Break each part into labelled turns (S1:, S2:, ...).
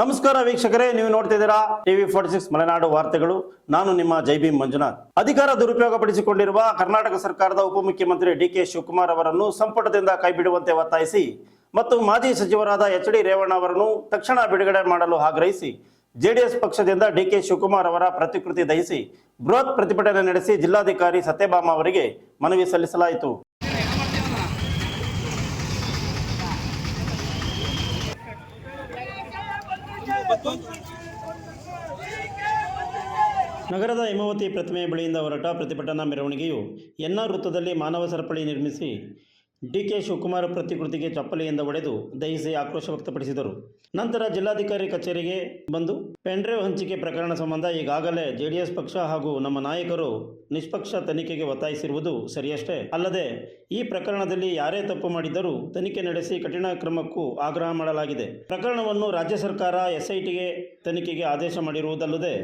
S1: ನಮಸ್ಕಾರ ವೀಕ್ಷಕರೇ, ನೀವು ನೋಡ್ತಿದ್ದೀರಾ ಟಿವಿ ಫೋರ್ಟಿ ಸಿಕ್ಸ್ ಮಲೆನಾಡು ವಾರ್ತೆಗಳು. ನಾನು ನಿಮ್ಮ ಜೈಬಿ ಮಂಜುನಾಥ್. ಅಧಿಕಾರ ದುರುಪಯೋಗ ಪಡಿಸಿಕೊಂಡಿರುವ ಕರ್ನಾಟಕ ಸರ್ಕಾರದ ಉಪಮುಖ್ಯಮಂತ್ರಿ ಡಿ ಕೆ ಶಿವಕುಮಾರ್ ಅವರನ್ನು ಸಂಪುಟದಿಂದ ಕೈಬಿಡುವಂತೆ ಒತ್ತಾಯಿಸಿ ಮತ್ತು ಮಾಜಿ ಸಚಿವರಾದ ಎಚ್ ಡಿ ರೇವಣ್ಣ ಅವರನ್ನು ತಕ್ಷಣ ಬಿಡುಗಡೆ ಮಾಡಲು ಆಗ್ರಹಿಸಿ ಜೆಡಿಎಸ್ ಪಕ್ಷದಿಂದ ಡಿ ಕೆ ಶಿವಕುಮಾರ್ ಅವರ ಪ್ರತಿಕೃತಿ ದಹಿಸಿ ಬೃಹತ್ ಪ್ರತಿಭಟನೆ ನಡೆಸಿ ಜಿಲ್ಲಾಧಿಕಾರಿ ಸತ್ಯಭಾಮ ಅವರಿಗೆ ಮನವಿ ಸಲ್ಲಿಸಲಾಯಿತು. ನಗರದ ಹಿಮವತಿ ಪ್ರತಿಮೆ ಬಳಿಯಿಂದ ಹೊರಟ ಪ್ರತಿಭಟನಾ ಮೆರವಣಿಗೆಯು ಎನ್ಆರ್ ವೃತ್ತದಲ್ಲಿ ಮಾನವ ಸರಪಳಿ ನಿರ್ಮಿಸಿ ಡಿ ಕೆ ಶಿವಕುಮಾರ್ ಪ್ರತಿಕೃತಿಗೆ ಚಪ್ಪಲಿಯಿಂದ ಒಡೆದು ದಹಿಸಿ ಆಕ್ರೋಶ ವ್ಯಕ್ತಪಡಿಸಿದರು. ನಂತರ ಜಿಲ್ಲಾಧಿಕಾರಿ ಕಚೇರಿಗೆ ಬಂದು ಪೆನ್ಡ್ರೈವ್ ಹಂಚಿಕೆ ಪ್ರಕರಣ ಸಂಬಂಧ ಈಗಾಗಲೇ ಜೆಡಿಎಸ್ ಪಕ್ಷ ಹಾಗೂ ನಮ್ಮ ನಾಯಕರು ನಿಷ್ಪಕ್ಷ ತನಿಖೆಗೆ ಒತ್ತಾಯಿಸಿರುವುದು ಸರಿಯಷ್ಟೇ ಅಲ್ಲದೆ, ಈ ಪ್ರಕರಣದಲ್ಲಿ ಯಾರೇ ತಪ್ಪು ಮಾಡಿದ್ದರೂ ತನಿಖೆ ನಡೆಸಿ ಕಠಿಣ ಕ್ರಮಕ್ಕೂ ಆಗ್ರಹ ಮಾಡಲಾಗಿದೆ. ಪ್ರಕರಣವನ್ನು ರಾಜ್ಯ ಸರ್ಕಾರ ಎಸ್ಐಟಿಗೆ ತನಿಖೆಗೆ ಆದೇಶ ಮಾಡಿರುವುದಲ್ಲದೆ,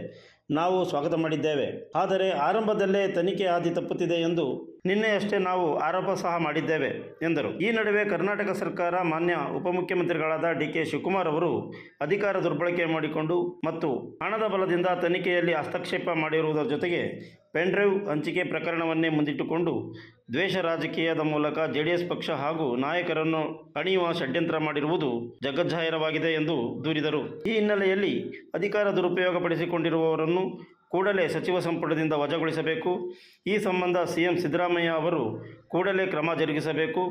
S1: ನಾವು ಸ್ವಾಗತ ಮಾಡಿದ್ದೇವೆ. ಆದರೆ, ಆರಂಭದಲ್ಲೇ ತನಿಖೆ ಹಾದಿ ತಪ್ಪುತ್ತಿದೆ ಎಂದು ನಿನ್ನೆಯಷ್ಟೇ ನಾವು ಆರೋಪ ಸಹ ಮಾಡಿದ್ದೇವೆ, ಎಂದರು. ಈ ನಡುವೆ ಕರ್ನಾಟಕ ಸರ್ಕಾರ ಮಾನ್ಯ ಉಪಮುಖ್ಯಮಂತ್ರಿಗಳಾದ ಡಿ ಕೆ ಶಿವಕುಮಾರ್ ಅವರು ಅಧಿಕಾರ ದುರ್ಬಳಕೆ ಮಾಡಿಕೊಂಡು ಮತ್ತು ಹಣದ ಬಲದಿಂದ ತನಿಖೆಯಲ್ಲಿ ಹಸ್ತಕ್ಷೇಪ ಮಾಡಿರುವುದರ ಜೊತೆಗೆ ಪೆನ್ಡ್ರೈವ್ ಹಂಚಿಕೆ ಪ್ರಕರಣವನ್ನೇ ಮುಂದಿಟ್ಟುಕೊಂಡು ದ್ವೇಷ ರಾಜಕೀಯದ ಮೂಲಕ ಜೆಡಿಎಸ್ ಪಕ್ಷ ಹಾಗೂ ನಾಯಕರನ್ನು ಅಣಿಯುವ ಷಡ್ಯಂತ್ರ ಮಾಡಿರುವುದು ಜಗಜ್ಜಾಹಿರವಾಗಿದೆ ಎಂದು ದೂರಿದರು. ಈ ಹಿನ್ನೆಲೆಯಲ್ಲಿ ಅಧಿಕಾರ ದುರುಪಯೋಗ ಪಡಿಸಿಕೊಂಡಿರುವವರನ್ನು ಕೂಡಲೇ ಸಚಿವ ಸಂಪುಟದಿಂದ ವಜಾಗೊಳಿಸಬೇಕು. ಈ ಸಂಬಂಧ ಸಿಎಂ ಸಿದ್ದರಾಮಯ್ಯ ಅವರು ಕೂಡಲೇ ಕ್ರಮ ಜರುಗಿಸಬೇಕು.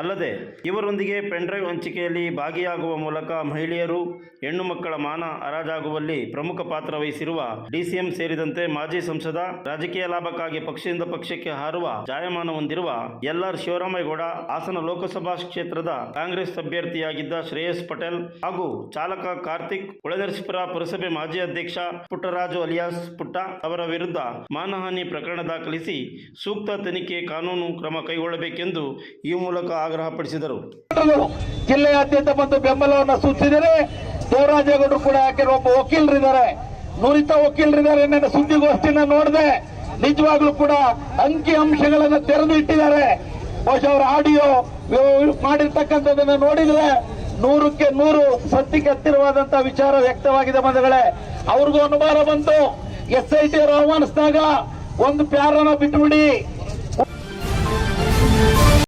S1: ಅಲ್ಲದೆ ಇವರೊಂದಿಗೆ ಪೆನ್ಡ್ರೈವ್ ಹಂಚಿಕೆಯಲ್ಲಿ ಭಾಗಿಯಾಗುವ ಮೂಲಕ ಮಹಿಳೆಯರು, ಹೆಣ್ಣು ಮಕ್ಕಳ ಮಾನ ಹರಾಜಾಗುವಲ್ಲಿ ಪ್ರಮುಖ ಪಾತ್ರ ವಹಿಸಿರುವ ಡಿಸಿಎಂ ಸೇರಿದಂತೆ ಮಾಜಿ ಸಂಸದ, ರಾಜಕೀಯ ಲಾಭಕ್ಕಾಗಿ ಪಕ್ಷದಿಂದ ಪಕ್ಷಕ್ಕೆ ಹಾರುವ ಜಾಯಮಾನ ಹೊಂದಿರುವ ಎಲ್ಆರ್ ಶಿವರಾಮೇಗೌಡ ಹಾಸನ ಲೋಕಸಭಾ ಕ್ಷೇತ್ರದ ಕಾಂಗ್ರೆಸ್ ಅಭ್ಯರ್ಥಿಯಾಗಿದ್ದ ಶ್ರೇಯಸ್ ಪಟೇಲ್ ಹಾಗೂ ಚಾಲಕ ಕಾರ್ತಿಕ್ ಉಳದರ್ಶಿಪುರ ಪುರಸಭೆ ಮಾಜಿ ಅಧ್ಯಕ್ಷ ಪುಟ್ಟರಾಜು ಅಲಿಯಾಸ್ ಪುಟ್ಟ ಅವರ ವಿರುದ್ಧ ಮಾನಹಾನಿ ಪ್ರಕರಣ ದಾಖಲಿಸಿ ಸೂಕ್ತ ತನಿಖೆ ಕಾನೂನು ಕ್ರಮ ಕೈಗೊಳ್ಳಬೇಕೆಂದು ಈ ಮೂಲಕ ಆಗ್ರಹಪಡಿಸಿದರು
S2: ಜಿಲ್ಲೆಯಾದ್ಯಂತ ಬಂದು ಬೆಂಬಲವನ್ನು ಸೂಚಿಸಿದರೆ ದೇವರಾಜೇಗೌಡರು ಕೂಡ ಯಾಕೆ ಒಬ್ಬ ವಕೀಲರಿದ್ದಾರೆ. ನುರಿತ ವಕೀಲರಿದ್ದಾರೆ ನನ್ನ ಸುದ್ದಿಗೋಷ್ಠಿನ ನೋಡಿದೆ ನಿಜವಾಗ್ಲೂ ಕೂಡ ಅಂಕಿ ಅಂಶಗಳನ್ನು ತೆರೆದು ಇಟ್ಟಿದ್ದಾರೆ. ಬಹುಶಃ ಅವರ ಆಡಿಯೋ ಮಾಡಿರ್ತಕ್ಕಂಥದ್ದನ್ನ ನೋಡಿದ್ರೆ ನೂರಕ್ಕೆ ನೂರು ಸತ್ಯಕ್ಕೆ ಹತ್ತಿರವಾದಂತಹ ವಿಚಾರ ವ್ಯಕ್ತವಾಗಿದೆ ಬಂಧುಗಳೇ. ಅವ್ರಿಗೂ ಅನುಮಾನ ಬಂತು. ಎಸ್ ಐ ಟಿ ಅವ್ರು ಒಂದು ಪ್ಯಾರನ ಬಿಟ್ಟುಬಿಡಿ.